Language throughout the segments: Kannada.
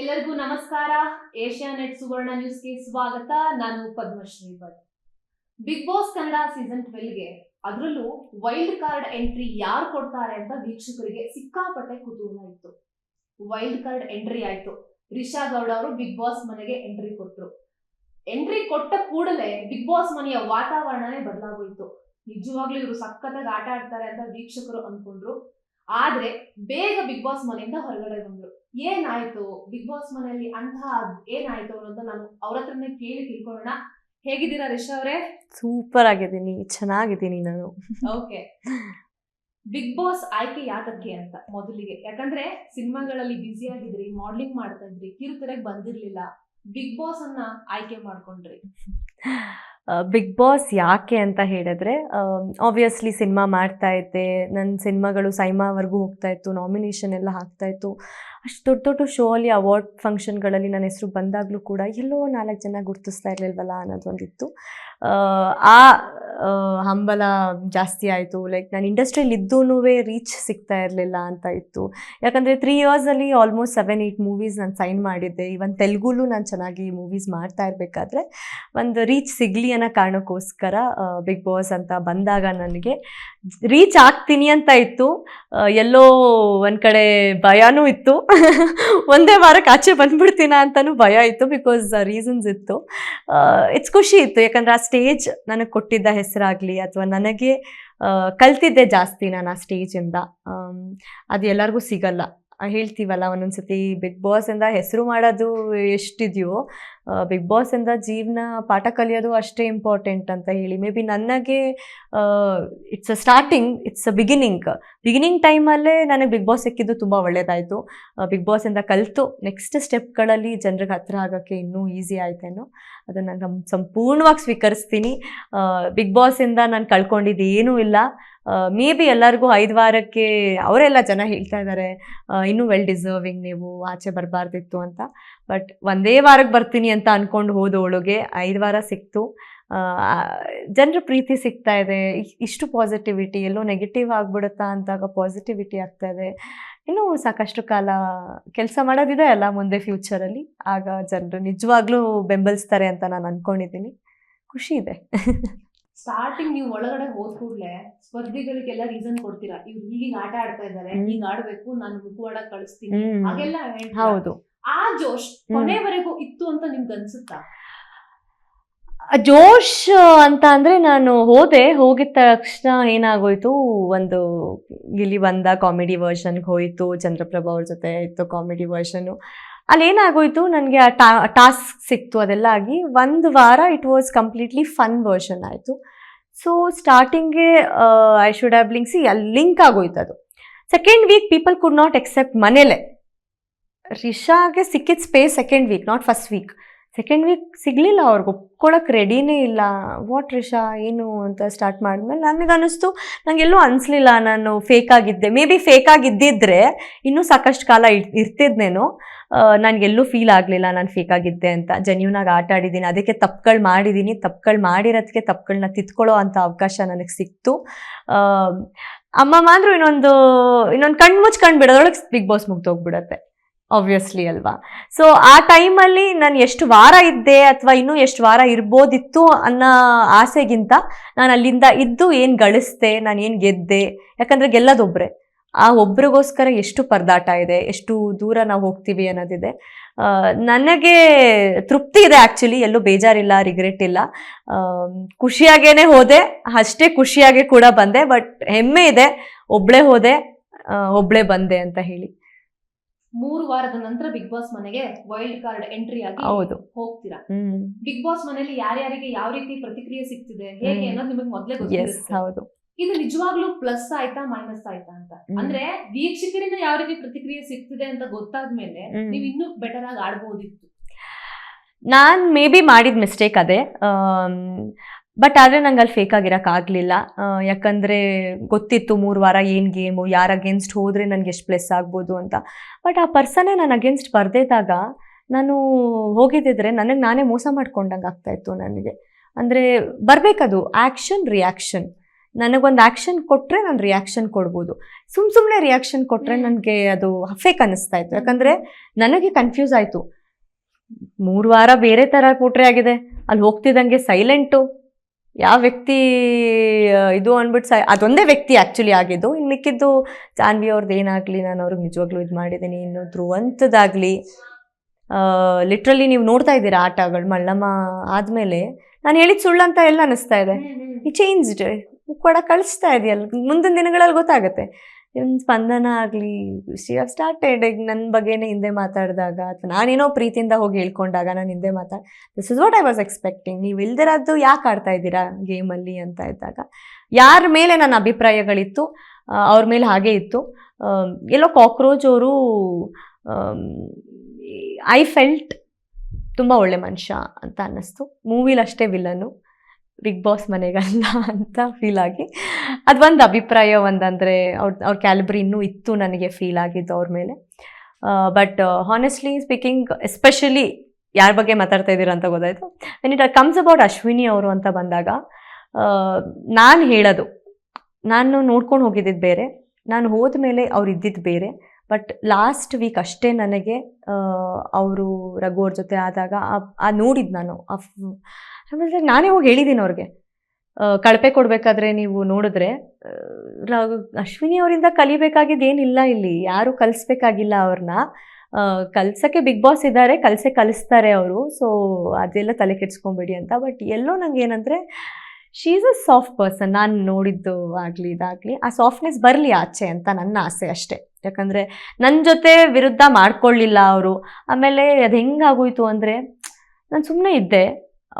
ಎಲ್ಲರಿಗೂ ನಮಸ್ಕಾರ. ಏಷ್ಯಾ ನೆಟ್ ಸುವರ್ಣ ನ್ಯೂಸ್ಗೆ ಸ್ವಾಗತ. ನಾನು Padmashri Bhat. Big boss Kannada season ಟ್ವೆಲ್ಗೆ ಅದರಲ್ಲೂ ವೈಲ್ಡ್ ಕಾರ್ಡ್ ಎಂಟ್ರಿ ಯಾರು ಕೊಡ್ತಾರೆ ಅಂತ ವೀಕ್ಷಕರಿಗೆ ಸಿಕ್ಕಾಪಟ್ಟೆ ಕುತೂಹಲ ಇತ್ತು. ವೈಲ್ಡ್ ಕಾರ್ಡ್ ಎಂಟ್ರಿ ಆಯ್ತು. ರಿಷಾ ಗೌಡ ಅವರು ಬಿಗ್ ಬಾಸ್ ಮನೆಗೆ ಎಂಟ್ರಿ ಕೊಟ್ರು. ಎಂಟ್ರಿ ಕೊಟ್ಟ ಕೂಡಲೇ ಬಿಗ್ ಬಾಸ್ ಮನೆಯ ವಾತಾವರಣನೇ ಬದಲಾಗೋಯ್ತು. ನಿಜವಾಗ್ಲೂ ಇವರು ಸಖತ್ತಾಗಿ ಆಟ ಆಡ್ತಾರೆ ಅಂತ ವೀಕ್ಷಕರು ಅನ್ಕೊಂಡ್ರು. ಆದ್ರೆ ಬೇಗ ಬಿಗ್ ಬಾಸ್ ಮನೆಯಿಂದ ಹೊರಗಡೆ ಬಂದ್ರು. ಏನಾಯ್ತು? ಬಿಗ್ ಬಾಸ್ ಮನೆಯಲ್ಲಿ ಅಂತಹ ಏನಾಯ್ತು ಅನ್ನೋದು ನಾನು ಅವ್ರ ಹತ್ರನೇ ಕೇಳಿ ತಿಳ್ಕೊಳ್ಳೋಣ. ಹೇಗಿದ್ದೀರಾ ರಿಷ ಅವರೇ? ಸೂಪರ್ ಆಗಿದ್ದೀನಿ. ಚೆನ್ನಾಗಿದ್ದೀನಿ ನಾನು. ಓಕೆ ಬಿಗ್ ಬಾಸ್ ಆಯ್ಕೆ ಯಾತಕ್ಕೆ ಅಂತ ಮೊದಲಿಗೆ. ಯಾಕಂದ್ರೆ ಸಿನಿಮಾಗಳಲ್ಲಿ ಬ್ಯುಸಿ ಆಗಿದ್ರಿ ಮಾಡ್ಲಿಂಗ್ ಮಾಡ್ತಾ ಇದ್ರಿ ಕಿರುತೆರೆಗೆ ಬಂದಿರ್ಲಿಲ್ಲ. ಬಿಗ್ ಬಾಸ್ ಅನ್ನ ಆಯ್ಕೆ ಮಾಡ್ಕೊಂಡ್ರಿ. ಬಿಗ್ ಬಾಸ್ ಯಾಕೆ ಅಂತ ಹೇಳಿದ್ರೆ ಆಬ್ವಿಯಸ್ಲಿ ಸಿನಿಮಾ ಮಾಡ್ತಾ ಇದ್ದೆ ನನ್ನ ಸಿನಿಮಾಗಳು ಸೈಮಾವರೆಗೂ ಹೋಗ್ತಾ ಇತ್ತು ನಾಮಿನೇಷನ್ ಎಲ್ಲ ಹಾಕ್ತಾ ಇತ್ತು. ಅಷ್ಟು ದೊಡ್ಡ ದೊಡ್ಡ ಶೋ ಅಲ್ಲಿ ಅವಾರ್ಡ್ ಫಂಕ್ಷನ್ಗಳಲ್ಲಿ ನನ್ನ ಹೆಸರು ಬಂದಾಗಲೂ ಕೂಡ ಎಲ್ಲೋ ನಾಲ್ಕು ಜನ ಗುರ್ತಿಸ್ತಾ ಇರಲಿಲ್ವಲ್ಲ ಅನ್ನೋದೊಂದಿತ್ತು ಒಂದಿತ್ತು. ಆ ಹಂಬಲ ಜಾಸ್ತಿ ಆಯಿತು. ಲೈಕ್ ನಾನು ಇಂಡಸ್ಟ್ರಿಯಲ್ಲಿ ಇದ್ದೂ ರೀಚ್ ಸಿಗ್ತಾ ಇರಲಿಲ್ಲ ಅಂತ ಇತ್ತು. ಯಾಕಂದರೆ ತ್ರೀ ಇಯರ್ಸಲ್ಲಿ ಆಲ್ಮೋಸ್ಟ್ ಸೆವೆನ್ ಏಯ್ಟ್ ಮೂವೀಸ್ ನಾನು ಸೈನ್ ಮಾಡಿದ್ದೆ. ಇವನ್ ತೆಲುಗುಲು ನಾನು ಚೆನ್ನಾಗಿ ಮೂವೀಸ್ ಮಾಡ್ತಾ ಇರಬೇಕಾದ್ರೆ ಒಂದು ರೀಚ್ ಸಿಗಲಿ ಅನ್ನೋ ಕಾರಣಕ್ಕೋಸ್ಕರ ಬಿಗ್ ಬಾಸ್ ಅಂತ ಬಂದಾಗ ನನಗೆ ರೀಚ್ ಆಗ್ತೀನಿ ಅಂತ ಇತ್ತು. ಎಲ್ಲೋ ಒಂದು ಕಡೆ ಭಯನೂ ಇತ್ತು. ಒಂದೇ ವಾರಕ್ಕೆ ಆಚೆ ಬಂದ್ಬಿಡ್ತೀನ ಅಂತಲೂ ಭಯ ಇತ್ತು ಬಿಕಾಸ್ ರೀಸನ್ಸ್ ಇತ್ತು. ಇಟ್ಸ್ ಖುಷಿ ಇತ್ತು. ಯಾಕಂದ್ರೆ ಆ ಸ್ಟೇಜ್ ನನಗೆ ಕೊಟ್ಟಿದ್ದ ಹೆಸರಾಗಲಿ ಅಥವಾ ನನಗೆ ಕಲ್ತಿದ್ದೆ ಜಾಸ್ತಿ ನಾನು ಆ ಸ್ಟೇಜಿಂದ ಅದು ಎಲ್ಲರಿಗೂ ಸಿಗಲ್ಲ. ಹೇಳ್ತೀವಲ್ಲ ಒಂದೊಂದು ಒಂದೊಂದ್ಸತಿ ಬಿಗ್ ಬಾಸಿಂದ ಹೆಸರು ಮಾಡೋದು ಎಷ್ಟಿದೆಯೋ ಬಿಗ್ ಬಾಸಿಂದ ಜೀವನ ಪಾಠ ಕಲಿಯೋದು ಅಷ್ಟೇ ಇಂಪಾರ್ಟೆಂಟ್ ಅಂತ ಹೇಳಿ. ಮೇ ಬಿ ನನಗೆ it's a starting it's a beginning beginning ಟೈಮಲ್ಲೇ ನನಗೆ ಬಿಗ್ ಬಾಸ್ ಸಿಕ್ಕಿದ್ದು ತುಂಬ ಒಳ್ಳೆಯದಾಯಿತು ಬಿಗ್ ಬಾಸಿಂದ ಕಲಿತು ನೆಕ್ಸ್ಟ್ ಸ್ಟೆಪ್ಗಳಲ್ಲಿ ಜನರಿಗೆ ಹತ್ರ ಆಗೋಕ್ಕೆ ಇನ್ನೂ ಈಸಿ ಆಯ್ತೇನೋ. ಅದನ್ನು ನಾನು ಸಂಪೂರ್ಣವಾಗಿ ಸ್ವೀಕರಿಸ್ತೀನಿ. ಬಿಗ್ ಬಾಸಿಂದ ನಾನು ಕಳ್ಕೊಂಡಿದ್ದು ಏನೂ ಇಲ್ಲ. ಮೇ ಬಿ ಎಲ್ಲರಿಗೂ ಐದು ವಾರಕ್ಕೆ ಅವರೆಲ್ಲ ಜನ ಹೇಳ್ತಾ ಇದ್ದಾರೆ ಇನ್ನೂ ವೆಲ್ ಡಿಸರ್ವಿಂಗ್ ನೀವು ಆಚೆ ಬರಬಾರ್ದಿತ್ತು ಅಂತ. ಬಟ್ ಒಂದೇ ವಾರಕ್ಕೆ ಬರ್ತೀನಿ ಅಂತ ಅಂದ್ಕೊಂಡು ಹೋದವಳಿಗೆ ಐದು ವಾರ ಸಿಕ್ತು. ಜನರ ಪ್ರೀತಿ ಸಿಗ್ತಾ ಇದೆ. ಇಷ್ಟು ಪಾಸಿಟಿವಿಟಿ ಎಲ್ಲೋ ನೆಗೆಟಿವ್ ಆಗಿಬಿಡುತ್ತಾ ಅಂತಾಗ ಪಾಸಿಟಿವಿಟಿ ಆಗ್ತಾ ಇದೆ. ಇನ್ನೂ ಸಾಕಷ್ಟು ಕಾಲ ಕೆಲಸ ಮಾಡೋದಿದೆ ಅಲ್ಲ ಮುಂದೆ ಫ್ಯೂಚರಲ್ಲಿ ಆಗ ಜನರು ನಿಜವಾಗ್ಲೂ ಬೆಂಬಲಿಸ್ತಾರೆ ಅಂತ ನಾನು ಅಂದ್ಕೊಂಡಿದ್ದೀನಿ ಖುಷಿ ಇದೆ. ಸ್ಟಾರ್ಟಿಂಗ್ ನೀವು ಒಳಗಡೆ ಹೋದ ಕೂಡಲೇ ಸ್ಪರ್ಧಿಗಳಿಗೆಲ್ಲ ರೀಸನ್ ಕೊಡ್ತೀರಾ. ಇವ್ರು ಹೀಗೆ ಆಟ ಆಡ್ತಾ ಇದ್ದಾರೆ ಹೀಗೆ ಆಡಬೇಕು ನಾನು ಮುಖವಾಡ ಕಳಿಸ್ತೀನಿ. ಹಾಗೆಲ್ಲ ಹೌದು. ಆ ಜೋಶ್. ಕೊನೆವರೆಗೂ ಇತ್ತು ಅಂತ ನಿಮ್ಗೆ ಅನ್ಸುತ್ತಾ? ಜೋಶ್ ಅಂತ ಅಂದ್ರೆ ನಾನು ಹೋದೆ ಹೋಗಿದ ತಕ್ಷಣ ಏನಾಗೋಯ್ತು ಒಂದು ಇಲ್ಲಿ ಬಂದ ಕಾಮಿಡಿ ವರ್ಷನ್ಗೆ ಹೋಯಿತು ಚಂದ್ರಪ್ರಭಾ ಅವ್ರ ಜೊತೆ ಇತ್ತು ಕಾಮಿಡಿ ವರ್ಷನು ಅಲ್ಲಿ ಏನಾಗೋಯ್ತು ನನಗೆ ಆ ಟಾ ಟಾಸ್ಕ್ ಸಿಕ್ತು ಅದೆಲ್ಲ ಆಗಿ ಒಂದು ವಾರ it was completely fun version ಆಯಿತು. ಸೊ ಸ್ಟಾರ್ಟಿಂಗ್ಗೆ I should have link C ಅಲ್ಲಿ ಲಿಂಕ್ ಆಗೋಯ್ತು ಅದು. Second week people could not accept ಮನೇಲೆ. ರಿಷಾಗೆ ಸಿಕ್ಕಿದ space second week not first week second week ಸಿಗಲಿಲ್ಲ ಅವ್ರಿಗೆ ಒಪ್ಕೊಳ್ಳೋಕೆ ರೆಡಿನೇ ಇಲ್ಲ. ವಾಟ್ ರಿಷಾ, ಏನು ಅಂತ ಸ್ಟಾರ್ಟ್ ಮಾಡಿದ್ಮೇಲೆ ನನಗೆ ಅನ್ನಿಸ್ತು ನನಗೆಲ್ಲೂ ಅನಿಸ್ಲಿಲ್ಲ ನಾನು ಫೇಕ್ ಆಗಿದ್ದೆ. ಮೇ ಬಿ ಫೇಕ್ ಆಗಿದ್ದಿದ್ರೆ ಇನ್ನೂ ಸಾಕಷ್ಟು ಕಾಲ ಇರ್ ಇರ್ತಿದ್ನೇನೋ ನನಗೆಲ್ಲೂ ಫೀಲ್ ಆಗಲಿಲ್ಲ ನಾನು ಫೇಕ್ ಆಗಿದ್ದೆ ಅಂತ. ಜೆನ್ಯೂನಾಗಿ ಆಟ ಆಡಿದ್ದೀನಿ ಅದಕ್ಕೆ ತಪ್ಪುಗಳು ಮಾಡಿದ್ದೀನಿ ತಪ್ಪುಗಳು ಮಾಡಿರೋದಕ್ಕೆ ತಪ್ಪುಗಳನ್ನ ತಿತ್ಕೊಳ್ಳೋ ಅಂಥ ಅವಕಾಶ ನನಗೆ ಸಿಕ್ತು. ಅಮ್ಮ ಅಂದ್ರು ಇನ್ನೊಂದು ಇನ್ನೊಂದು ಕಣ್ಣು ಮುಚ್ಕೊಂಡು ಬಿಡೋದ್ರೊಳಗೆ ಬಿಗ್ ಬಾಸ್ ಮುಗ್ದೋಗ್ಬಿಡತ್ತೆ. ಆಬ್ವಿಯಸ್ಲಿ ಅಲ್ವಾ? ಸೊ ಆ ಟೈಮಲ್ಲಿ ನಾನು ಎಷ್ಟು ವಾರ ಇದ್ದೆ ಅಥವಾ ಇನ್ನೂ ಎಷ್ಟು ವಾರ ಇರ್ಬೋದಿತ್ತು ಅನ್ನೋ ಆಸೆಗಿಂತ ನಾನು ಅಲ್ಲಿಂದ ಇದ್ದು ಏನು ಗಳಿಸ್ದೆ, ನಾನು ಏನು ಗೆದ್ದೆ, ಯಾಕಂದರೆ ಗೆಲ್ಲದೊಬ್ಬರೇ ಆ ಒಬ್ರಿಗೋಸ್ಕರ ಎಷ್ಟು ಪರದಾಟ ಇದೆ, ಎಷ್ಟು ದೂರ ನಾವು ಹೋಗ್ತೀವಿ ಅನ್ನೋದಿದೆ. ನನಗೆ ತೃಪ್ತಿ ಇದೆ ಆ್ಯಕ್ಚುಲಿ ಎಲ್ಲೂ ಬೇಜಾರಿಲ್ಲ ರಿಗ್ರೆಟ್ ಇಲ್ಲ. ಖುಷಿಯಾಗೇ ಹೋದೆ, ಅಷ್ಟೇ ಖುಷಿಯಾಗೆ ಕೂಡ ಬಂದೆ ಬಟ್ ಹೆಮ್ಮೆ ಇದೆ ಒಬ್ಬಳೇ ಹೋದೆ ಒಬ್ಬಳೇ ಬಂದೆ ಅಂತ ಹೇಳಿ. ಮೂರು ವಾರದ ನಂತರ ಬಿಗ್ ಬಾಸ್ ಮನೆಗೆ ವೈಲ್ಡ್ ಕಾರ್ಡ್ ಎಂಟ್ರಿ ಆಗಿ ಹೌದು. ಹೋಗ್ತೀರಾ? ಬಿಗ್ ಬಾಸ್ ಮನೆಯಲ್ಲಿ ಯಾರ್ಯಾರಿಗೆ ಯಾವ ರೀತಿ ಪ್ರತಿಕ್ರಿಯೆ ಸಿಗ್ತಿದೆ ಹೇಗೆ. ಅನ್ನೋದು ನಿಮಗೆ ಮೊದಲೇ ಗೊತ್ತಿರುತ್ತೆ. ಇದು ನಿಜವಾಗ್ಲೂ ಪ್ಲಸ್ ಆಯ್ತಾ ಮೈನಸ್ ಆಯ್ತಾ ಅಂತ? ಅಂದ್ರೆ ವೀಕ್ಷಕರಿಂದ ಯಾವ ರೀತಿ ಪ್ರತಿಕ್ರಿಯೆ ಸಿಗ್ತಿದೆ ಅಂತ ಗೊತ್ತಾದ್ಮೇಲೆ. ನೀವು ಇನ್ನೂ ಬೆಟರ್ ಆಗಿ ಆಡ್ಬೋದಿತ್ತು. ನಾನು ಮೇ ಬಿ ಮಾಡಿದ ಮಿಸ್ಟೇಕ್ ಅದೇ. ಬಟ್ ಆದರೆ ನಂಗೆ ಅಲ್ಲಿ ಫೇಕ್ ಆಗಿರೋಕ್ಕಾಗಲಿಲ್ಲ ಯಾಕಂದರೆ ಗೊತ್ತಿತ್ತು ಮೂರು ವಾರ ಏನು ಗೇಮು ಯಾರು ಅಗೇನ್ಸ್ಟ್ ಹೋದರೆ ನನಗೆ ಎಷ್ಟು ಪ್ಲೆಸ್ ಆಗ್ಬೋದು ಅಂತ. ಬಟ್ ಆ ಪರ್ಸನ್ನೇ ನಾನು ಅಗೇನ್ಸ್ಟ್ ಬರ್ದಿದ್ದಾಗ ನಾನು ಹೋಗಿದ್ದಿದ್ರೆ ನನಗೆ ನಾನೇ ಮೋಸ ಮಾಡ್ಕೊಂಡಂಗೆ ಆಗ್ತಾಯಿತ್ತು ನನಗೆ. ಅಂದರೆ ಬರಬೇಕದು ಆ್ಯಕ್ಷನ್ ರಿಯಾಕ್ಷನ್ ನನಗೊಂದು ಆ್ಯಕ್ಷನ್ ಕೊಟ್ಟರೆ ನಾನು ರಿಯಾಕ್ಷನ್ ಕೊಡ್ಬೋದು. ಸುಮ್ಮ ಸುಮ್ಮನೆ ರಿಯಾಕ್ಷನ್ ಕೊಟ್ಟರೆ ನನಗೆ ಅದು ಫೇಕ್ ಅನ್ನಿಸ್ತಾ ಇತ್ತು. ಯಾಕಂದರೆ ನನಗೆ ಕನ್ಫ್ಯೂಸ್ ಆಯಿತು. ಮೂರು ವಾರ ಬೇರೆ ಥರ ಪೋಟ್ರೆ ಆಗಿದೆ. ಅಲ್ಲಿ ಹೋಗ್ತಿದ್ದಂಗೆ ಸೈಲೆಂಟು ಯಾವ ವ್ಯಕ್ತಿ ಇದು ಅಂದ್ಬಿಟ್ಟು ಸಹ ಅದೊಂದೇ ವ್ಯಕ್ತಿ ಆ್ಯಕ್ಚುಲಿ ಆಗಿದ್ದು ಇನ್ನು ಮಿಕ್ಕಿದ್ದು ಜಾನ್ವಿ ಅವ್ರದ್ದು ಏನಾಗಲಿ ನಾನು ಅವ್ರಿಗೆ ನಿಜವಾಗ್ಲೂ ಇದು ಮಾಡಿದ್ದೀನಿ ಇನ್ನು ಧ್ರುವಂತದಾಗಲಿ ಲಿಟ್ರಲಿ ನೀವು ನೋಡ್ತಾ ಇದ್ದೀರಾ ಆಟಗಳು ಮಲ್ಲಮ್ಮ ಆದಮೇಲೆ ನಾನು ಹೇಳಿದ ಸುಳ್ಳು ಅಂತ ಎಲ್ಲ ಅನ್ನಿಸ್ತಾ ಇದೆ. ಈ ಚೇಂಜ್ಡ್ ಕೂಡ ಕಳಿಸ್ತಾ ಇದೆಯಲ್ಲ ಮುಂದಿನ ದಿನಗಳಲ್ಲಿ ಗೊತ್ತಾಗುತ್ತೆ. ಇವ್ನ ಸ್ಪಂದನ ಆಗಲಿ ಹ್ಯಾವ್ ಸ್ಟಾರ್ಟೆಡ್ ಈಗ ನನ್ನ ಬಗ್ಗೆನೇ ಹಿಂದೆ ಮಾತಾಡಿದಾಗ ಅಥವಾ ನಾನೇನೋ ಪ್ರೀತಿಯಿಂದ ಹೋಗಿ ಹೇಳ್ಕೊಂಡಾಗ ನಾನು ಹಿಂದೆ ಮಾತಾಡಿ this is what I was expecting ನೀವು ಇಲ್ದಿರೋದು ಯಾಕೆ ಆಡ್ತಾ ಇದ್ದೀರಾ ಗೇಮಲ್ಲಿ ಅಂತ ಇದ್ದಾಗ. ಯಾರ ಮೇಲೆ ನನ್ನ ಅಭಿಪ್ರಾಯಗಳಿತ್ತು ಅವ್ರ ಮೇಲೆ ಹಾಗೆ ಇತ್ತು. ಎಲ್ಲೋ ಕಾಕ್ರೋಚ್ ಅವರು ಐ ಫೆಲ್ಟ್ ತುಂಬ ಒಳ್ಳೆ ಮನುಷ್ಯ ಅಂತ ಅನ್ನಿಸ್ತು. ಮೂವಿಲಷ್ಟೇ ವಿಲನ್ನು ಬಿಗ್ ಬಾಸ್ ಮನೆಗಲ್ಲ ಅಂತ ಫೀಲ್ ಆಗಿ. ಅದೊಂದು ಅಭಿಪ್ರಾಯ ಒಂದಂದರೆ ಅವ್ರ ಅವ್ರ ಕ್ಯಾಲಿಬ್ರಿ ಇನ್ನೂ ಇತ್ತು ನನಗೆ ಫೀಲ್ ಆಗಿದ್ದು ಅವ್ರ ಮೇಲೆ. ಬಟ್ ಹಾನೆಸ್ಟ್ಲಿ ಸ್ಪೀಕಿಂಗ್ ಎಸ್ಪೆಷಲಿ ಯಾರ ಬಗ್ಗೆ ಮಾತಾಡ್ತಾ ಇದ್ದೀರಾ ಅಂತ ಗೊತ್ತಾಯಿತು. When it comes about Ashwini ಅವರು ಅಂತ ಬಂದಾಗ ನಾನು ಹೇಳೋದು, ನಾನು ನೋಡ್ಕೊಂಡು ಹೋಗಿದ್ದಿದ್ದು ಬೇರೆ, ನಾನು ಹೋದ ಮೇಲೆ ಅವ್ರು ಇದ್ದಿದ್ದು ಬೇರೆ ಬಟ್ ಲಾಸ್ಟ್ ವೀಕ್ ಅಷ್ಟೇ ನನಗೆ ಅವರು ರಘು ಅವ್ರ ಜೊತೆ ಆದಾಗ ಆ- ನೋಡಿದ್ದು ನಾನು. ಆಮೇಲೆ ನಾನೇ ಹೋಗಿ ಹೇಳಿದ್ದೀನಿ ಅವ್ರಿಗೆ. ಕಳಪೆ ಕೊಡಬೇಕಾದ್ರೆ ನೀವು ನೋಡಿದ್ರೆ ಅಶ್ವಿನಿ ಅವರಿಂದ ಕಲಿಬೇಕಾಗಿದ್ದೇನಿಲ್ಲ ಇಲ್ಲಿ. ಯಾರು ಕಲಿಸ್ಬೇಕಾಗಿಲ್ಲ ಅವ್ರನ್ನ ಕಲ್ಸಕ್ಕೆ ಬಿಗ್ ಬಾಸ್ ಇದ್ದಾರೆ, ಕಲಸೆ ಕಲಿಸ್ತಾರೆ ಅವರು. ಸೊ ಅದೆಲ್ಲ ತಲೆ ಕೆಡ್ಸ್ಕೊಂಬೇಡಿ ಅಂತ. ಬಟ್ ಎಲ್ಲೋ ನಂಗೆ ಏನಂದರೆ she is a soft person ನಾನು ನೋಡಿದ್ದು ಆಗಲಿ ಇದಾಗಲಿ. ಆ ಸಾಫ್ಟ್ನೆಸ್ ಬರಲಿ ಆಚೆ ಅಂತ ನನ್ನ ಆಸೆ ಅಷ್ಟೇ. ಯಾಕಂದರೆ ನನ್ನ ಜೊತೆ ವಿರುದ್ಧ ಮಾಡ್ಕೊಳ್ಳಿಲ್ಲ ಅವರು. ಆಮೇಲೆ ಅದು ಹೆಂಗಾಗೋಯ್ತು ಅಂದರೆ, ನಾನು ಸುಮ್ಮನೆ ಇದ್ದೆ.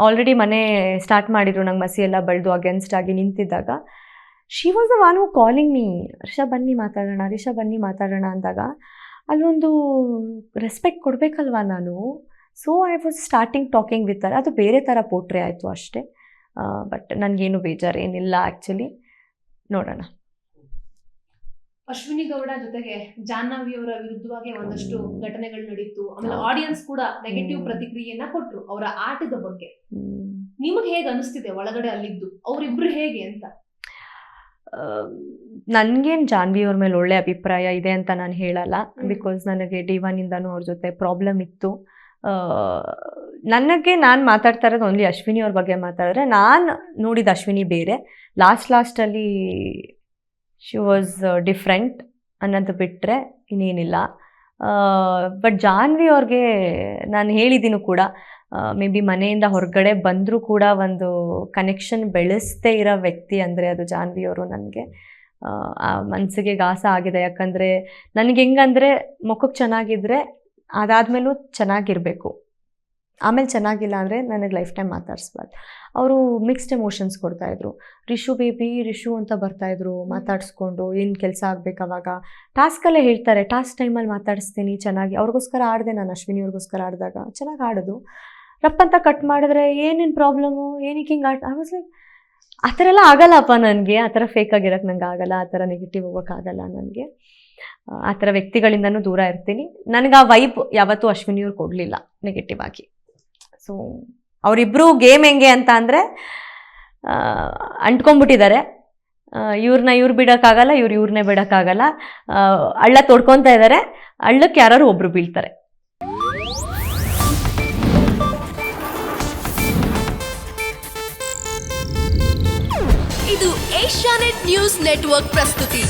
ಆಲ್ರೆಡಿ ಮನೆ ಸ್ಟಾರ್ಟ್ ಮಾಡಿದರು, ನಂಗೆ ಮಸಿ ಎಲ್ಲ ಬಳ್ದು ಅಗೇನ್ಸ್ಟ್ ಆಗಿ ನಿಂತಿದ್ದಾಗ. She was a one who calling me Risha ಬನ್ನಿ ಮಾತಾಡೋಣ ರಿಷ ಬನ್ನಿ ಮಾತಾಡೋಣ ಅಂದಾಗ, ಅಲ್ಲೊಂದು ರೆಸ್ಪೆಕ್ಟ್ ಕೊಡಬೇಕಲ್ವಾ ನಾನು? So I was starting talking with ಅದು ಬೇರೆ ಥರ ಪೋಟ್ರೆ ಆಯಿತು ಅಷ್ಟೇ. ಬಟ್ ನನಗೇನು ಬೇಜಾರು ಏನಿಲ್ಲ ಆ್ಯಕ್ಚುಲಿ ನೋಡೋಣ. ಅಶ್ವಿನಿ ಗೌಡ ಜೊತೆಗೆ ಜಾಹ್ನವಿ ಅವರ ವಿರುದ್ಧವಾಗಿ ಒಂದಷ್ಟು ಘಟನೆಗಳು ನಡೀತು. ಆಮೇಲೆ ಆಡಿಯನ್ಸ್ ಕೂಡ ನೆಗೆಟಿವ್. ಪ್ರತಿಕ್ರಿಯೆಯನ್ನ ಕೊಟ್ರು ಅವರ ಆಟದ ಬಗ್ಗೆ. ನಿಮಗೆ ಹೇಗೆ ಅನಿಸ್ತಿದೆ ಒಳಗಡೆ ಅಲ್ಲಿದ್ದು? ಅವರಿಬ್ರು ಹೇಗೆ ಅಂತ? ನನಗೇನು ಜಾನ್ವಿ ಅವ್ರ ಮೇಲೆ ಒಳ್ಳೆ ಅಭಿಪ್ರಾಯ ಇದೆ ಅಂತ ನಾನು ಹೇಳಲ್ಲ. ಬಿಕಾಸ್ ನನಗೆ ಡಿ ಒನ್ನಿಂದನೂ ಅವ್ರ ಜೊತೆ ಪ್ರಾಬ್ಲಮ್ ಇತ್ತು. ನನಗೆ ನಾನು ಮಾತಾಡ್ತಾ ಇರೋದು ಓನ್ಲಿ ಅಶ್ವಿನಿ ಅವ್ರ ಬಗ್ಗೆ ಮಾತಾಡಿದ್ರೆ, ನಾನು ನೋಡಿದ ಅಶ್ವಿನಿ ಬೇರೆ. ಲಾಸ್ಟ್ ಲಾಸ್ಟಲ್ಲಿ ಶಿ ವಾಸ್ ಡಿಫ್ರೆಂಟ್ ಅನ್ನೋದು ಬಿಟ್ಟರೆ ಇನ್ನೇನಿಲ್ಲ. ಬಟ್ ಜಾನ್ವಿ ಅವ್ರಿಗೆ ನಾನು ಹೇಳಿದ್ದೀನಿ ಕೂಡ ಮೇ ಬಿ ಮನೆಯಿಂದ ಹೊರಗಡೆ ಬಂದರೂ ಕೂಡ ಒಂದು ಕನೆಕ್ಷನ್ ಬೆಳೆಸದೇ ಇರೋ ವ್ಯಕ್ತಿ ಅಂದರೆ ಅದು ಜಾನ್ವಿ ಅವರು ನನಗೆ. ಆ ಮನಸ್ಸಿಗೆ ಗಾಸ ಆಗಿದೆ. ಯಾಕಂದರೆ ನನಗೆ ಹೆಂಗಂದರೆ ಮುಖಕ್ಕೆ ಚೆನ್ನಾಗಿದ್ದರೆ ಅದಾದಮೇಲೂ ಚೆನ್ನಾಗಿರಬೇಕು. ಆಮೇಲೆ ಚೆನ್ನಾಗಿಲ್ಲ ಅಂದರೆ ನನಗೆ ಲೈಫ್ ಟೈಮ್ ಮಾತಾಡಿಸ್ಬಾರ್ದು. ಅವರು ಮಿಕ್ಸ್ಡ್ ಎಮೋಷನ್ಸ್ ಕೊಡ್ತಾಯಿದ್ರು. ರಿಶು ಬೇಬಿ ರಿಶು ಅಂತ ಬರ್ತಾಯಿದ್ರು ಮಾತಾಡಿಸ್ಕೊಂಡು ಏನು ಕೆಲಸ ಆಗಬೇಕು ಅವಾಗ. ಟಾಸ್ಕಲ್ಲೇ ಹೇಳ್ತಾರೆ, ಟಾಸ್ಕ್ ಟೈಮಲ್ಲಿ ಮಾತಾಡಿಸ್ತೀನಿ ಚೆನ್ನಾಗಿ. ಅವ್ರಿಗೋಸ್ಕರ ಆಡಿದೆ ನಾನು ಅಶ್ವಿನಿ ಅವ್ರಿಗೋಸ್ಕರ ಆಡಿದಾಗ. ಚೆನ್ನಾಗಿ ಆಡೋದು. ರಪ್ಪ ಅಂತ ಕಟ್ ಮಾಡಿದ್ರೆ ಏನೇನು ಪ್ರಾಬ್ಲಮ್ಮು ಏನಕ್ಕೆ ಹಿಂಗೆ ಆಟ ಲೈಕ್ ಆ ಥರ ಎಲ್ಲ ಆಗಲ್ಲಪ್ಪ ನನಗೆ. ಆ ಥರ ಫೇಕ್ ಆಗಿರೋಕ್ಕೆ ನಂಗೆ ಆಗಲ್ಲ, ಆ ಥರ ನೆಗೆಟಿವ್ ಹೋಗೋಕ್ಕಾಗಲ್ಲ ನನಗೆ. ಆ ಥರ ವ್ಯಕ್ತಿಗಳಿಂದನೂ ದೂರ ಇರ್ತೀನಿ. ನನಗೆ ಆ ವೈಬ್ ಯಾವತ್ತೂ ಅಶ್ವಿನಿಯವ್ರು ಕೊಡಲಿಲ್ಲ ನೆಗೆಟಿವ್ ಆಗಿ. ಸೊ ಅವರಿಬ್ಬರು ಗೇಮ್ ಹೆಂಗೆ ಅಂತ ಅಂದರೆ ಅಂಟ್ಕೊಂಡ್ಬಿಟ್ಟಿದ್ದಾರೆ. ಇವ್ರನ್ನ ಇವ್ರು ಬಿಡೋಕ್ಕಾಗಲ್ಲ, ಇವ್ರು ಇವ್ರನ್ನೇ ಬಿಡೋಕ್ಕಾಗಲ್ಲ. ಅಳ್ಳ ಹಳ್ಳ ತೊಡ್ಕೊತಾ ಇದ್ದಾರೆ. ಹಳ್ಳಕ್ಕೆ ಯಾರು ಒಬ್ರು ಬೀಳ್ತಾರೆ. ಇದು ಏಷ್ಯಾನೆಟ್ ನ್ಯೂಸ್ ನೆಟ್ವರ್ಕ್ ಪ್ರಸ್ತುತಿ.